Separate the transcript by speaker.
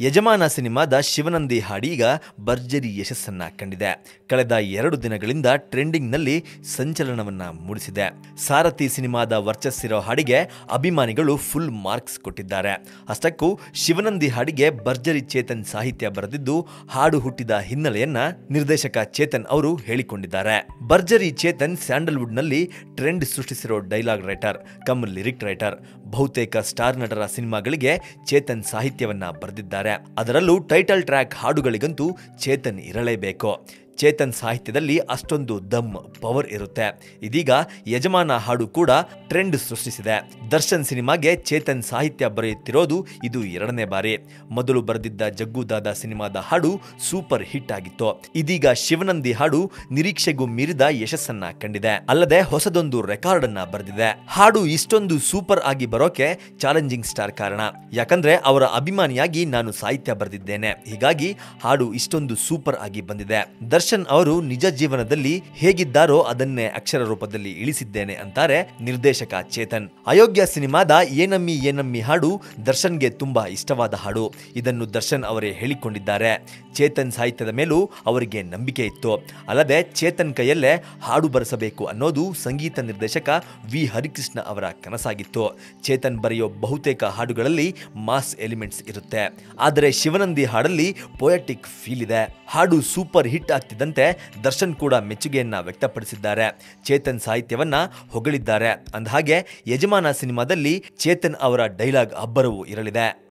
Speaker 1: ಯಜಮಾನ ಸಿನಿಮಾದ ಶಿವನಂದಿ ಹಾಡೀಗ ಭರ್ಜರಿ ಯಶಸ್ಸನ್ನ ಕಂಡಿದೆ. ಕಳೆದ ಎರಡು ದಿನಗಳಿಂದ ಟ್ರೆಂಡಿಂಗ್ನಲ್ಲಿ ಸಂಚಲನವನ್ನ ಮೂಡಿಸಿದೆ. ಸಾರಥಿ ಸಿನಿಮಾದ ವರ್ಚಸ್ಸಿರೋ ಹಾಡಿಗೆ ಅಭಿಮಾನಿಗಳು ಫುಲ್ ಮಾರ್ಕ್ಸ್ ಕೊಟ್ಟಿದ್ದಾರೆ. ಅಷ್ಟಕ್ಕೂ ಶಿವನಂದಿ ಹಾಡಿಗೆ ಭರ್ಜರಿ ಚೇತನ್ ಸಾಹಿತ್ಯ ಬರೆದಿದ್ದು ಹಾಡು ಹುಟ್ಟಿದ ಹಿನ್ನೆಲೆಯನ್ನ ನಿರ್ದೇಶಕ ಚೇತನ್ ಅವರು ಹೇಳಿಕೊಂಡಿದ್ದಾರೆ. ಭರ್ಜರಿ ಚೇತನ್ ಸ್ಯಾಂಡಲ್ವುಡ್ನಲ್ಲಿ trend ಸೃಷ್ಟಿಸಿರೋ dialogue writer, cum lyric writer, ಬಹುತೇಕ ಸ್ಟಾರ್ ನಟರ ಸಿನಿಮಾಗಳಿಗೆ ಚೇತನ್ ಸಾಹಿತ್ಯವನ್ನ ಬರೆದಿದ್ದಾರೆ. ಅದರಲ್ಲೂ ಟೈಟಲ್ ಟ್ರ್ಯಾಕ್ ಹಾಡುಗಳಿಗಂತೂ ಚೇತನ್ ಇರಲೇಬೇಕು. ಚೇತನ್ ಸಾಹಿತ್ಯದಲ್ಲಿ ಅಷ್ಟೊಂದು ದಮ್, ಪವರ್ ಇರುತ್ತೆ. ಇದೀಗ ಯಜಮಾನ ಹಾಡು ಕೂಡ ಟ್ರೆಂಡ್ ಸೃಷ್ಟಿಸಿದೆ. ದರ್ಶನ್ ಸಿನಿಮಾಗೆ ಚೇತನ್ ಸಾಹಿತ್ಯ ಬರೆಯುತ್ತಿರೋದು ಇದು ಎರಡನೇ ಬಾರಿ. ಮೊದಲು ಬರೆದಿದ್ದ ಜಗ್ಗುದಾದ ಸಿನಿಮಾದ ಹಾಡು ಸೂಪರ್ ಹಿಟ್ ಆಗಿತ್ತು. ಇದೀಗ ಶಿವನಂದಿ ಹಾಡು ನಿರೀಕ್ಷೆಗೂ ಮೀರಿದ ಯಶಸ್ಸನ್ನ ಕಂಡಿದೆ. ಅಲ್ಲದೆ ಹೊಸದೊಂದು ರೆಕಾರ್ಡ್ ಅನ್ನ ಬರೆದಿದೆ. ಹಾಡು ಇಷ್ಟೊಂದು ಸೂಪರ್ ಆಗಿ ಬರೋಕೆ ಚಾಲೆಂಜಿಂಗ್ ಸ್ಟಾರ್ ಕಾರಣ. ಯಾಕಂದ್ರೆ ಅವರ ಅಭಿಮಾನಿಯಾಗಿ ನಾನು ಸಾಹಿತ್ಯ ಬರೆದಿದ್ದೇನೆ. ಹೀಗಾಗಿ ಹಾಡು ಇಷ್ಟೊಂದು ಸೂಪರ್ ಆಗಿ ಬಂದಿದೆ. ದರ್ಶನ್ ಅವರು ನಿಜ ಜೀವನದಲ್ಲಿ ಹೇಗಿದ್ದಾರೋ ಅದನ್ನೇ ಅಕ್ಷರ ರೂಪದಲ್ಲಿ ಇಳಿಸಿದ್ದೇನೆ ಅಂತಾರೆ ನಿರ್ದೇಶಕ ಚೇತನ್. ಅಯೋಗ್ಯ ಸಿನಿಮಾದ ಏನಮ್ಮಿ ಏನಮ್ಮಿ ಹಾಡು ದರ್ಶನ್ಗೆ ತುಂಬಾ ಇಷ್ಟವಾದ ಹಾಡು. ಇದನ್ನು ದರ್ಶನ್ ಅವರೇ ಹೇಳಿಕೊಂಡಿದ್ದಾರೆ. ಚೇತನ್ ಸಾಹಿತ್ಯದ ಮೇಲೂ ಅವರಿಗೆ ನಂಬಿಕೆ ಇತ್ತು. ಅಲ್ಲದೆ ಚೇತನ್ ಕೈಯಲ್ಲೇ ಹಾಡು ಬರೆಸಬೇಕು ಅನ್ನೋದು ಸಂಗೀತ ನಿರ್ದೇಶಕ ವಿ. ಹರಿಕೃಷ್ಣ ಅವರ ಕನಸಾಗಿತ್ತು. ಚೇತನ್ ಬರೆಯೋ ಬಹುತೇಕ ಹಾಡುಗಳಲ್ಲಿ ಮಾಸ್ ಎಲಿಮೆಂಟ್ಸ್ ಇರುತ್ತೆ. ಆದರೆ ಶಿವನಂದಿ ಹಾಡಲ್ಲಿ ಪೊಯೆಟಿಕ್ ಫೀಲ್ ಇದೆ. ಹಾಡು ಸೂಪರ್ ಹಿಟ್ ಆಗ್ತಿದ್ದಂತೆ ದರ್ಶನ್ ಕೂಡ ಮೆಚ್ಚುಗೆಯನ್ನ ವ್ಯಕ್ತಪಡಿಸಿದ್ದಾರೆ. ಚೇತನ್ ಸಾಹಿತ್ಯವನ್ನ ಹೊಗಳಿದ್ದಾರೆ. ಅಂದಹಾಗೆ ಯಜಮಾನ ಸಿನಿಮಾದಲ್ಲಿ ಚೇತನ್ ಅವರ ಡೈಲಾಗ್ ಅಬ್ಬರವು ಇರಲಿದೆ.